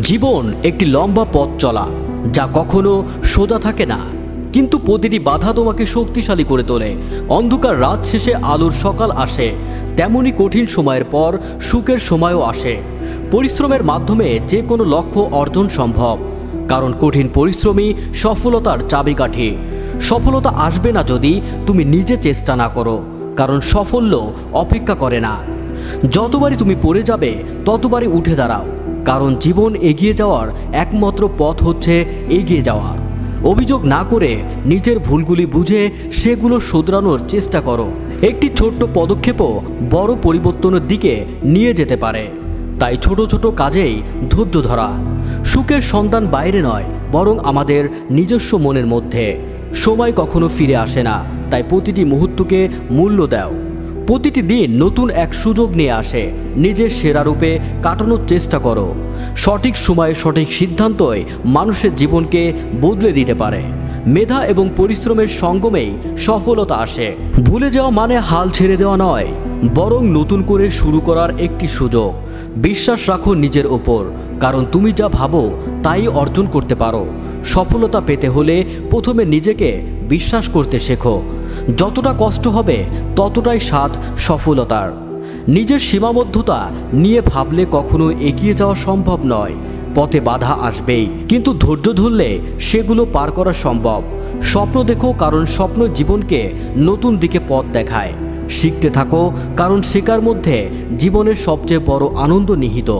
জীবন একটি লম্বা পথ চলা, যা কখনো সোজা থাকে না। কিন্তু প্রতিটি বাধা তোমাকে শক্তিশালী করে তোলে। অন্ধকার রাত শেষে আলোর সকাল আসে, তেমনি কঠিন সময়ের পর সুখের সময়ও আসে। পরিশ্রমের মাধ্যমে যে কোনো লক্ষ্য অর্জন সম্ভব, কারণ কঠিন পরিশ্রমই সফলতার চাবিকাঠি। সফলতা আসবে না যদি তুমি নিজে চেষ্টা না করো, কারণ সাফল্য অপেক্ষা করে না। যতবারই তুমি পড়ে যাবে, ততবারই উঠে দাঁড়াও। কারণ জীবন এগিয়ে যাওয়ার একমাত্র পথ হচ্ছে এগিয়ে যাওয়া। অভিযোগ না করে নিজের ভুলগুলি বুঝে সেগুলো শোধরানোর চেষ্টা করো। একটি ছোট্ট পদক্ষেপও বড় পরিবর্তনের দিকে নিয়ে যেতে পারে। তাই ছোট ছোট কাজেই ধৈর্য ধরা। সুখের সন্ধান বাইরে নয়, বরং আমাদের নিজস্ব মনের মধ্যে। সময় কখনো ফিরে আসে না, তাই প্রতিটি মুহূর্তকে মূল্য দাও। প্রতিটি দিন নতুন এক সুযোগ নিয়ে আসে। নিজের সেরা রূপে কাটানোর চেষ্টা করো। সঠিক সময়ে সঠিক সিদ্ধান্তই মানুষের জীবনকে বদলে দিতে পারে। মেধা এবং পরিশ্রমের সঙ্গমেই সফলতা আসে। ভুলে যাওয়া মানে হাল ছেড়ে দেওয়া নয়, বরং নতুন করে শুরু করার একটি সুযোগ। বিশ্বাস রাখো নিজের ওপর, কারণ তুমি যা ভাবো তাই অর্জন করতে পারো। সফলতা পেতে হলে প্রথমে নিজেকে বিশ্বাস করতে শেখো। যতটা কষ্ট হবে, ততটাই স্বাদ সফলতার। নিজের সীমাবদ্ধতা নিয়ে ভাবলে কখনো এগিয়ে যাওয়া সম্ভব নয়। পথে বাধা আসবেই। কিন্তু ধৈর্য ধরলে সেগুলো পার করা সম্ভব। স্বপ্ন দেখো কারণ স্বপ্ন জীবনকে নতুন দিকে পথ দেখায়। শিখতে থাকো কারণ শেখার মধ্যে জীবনের সবচেয়ে বড় আনন্দ নিহিত।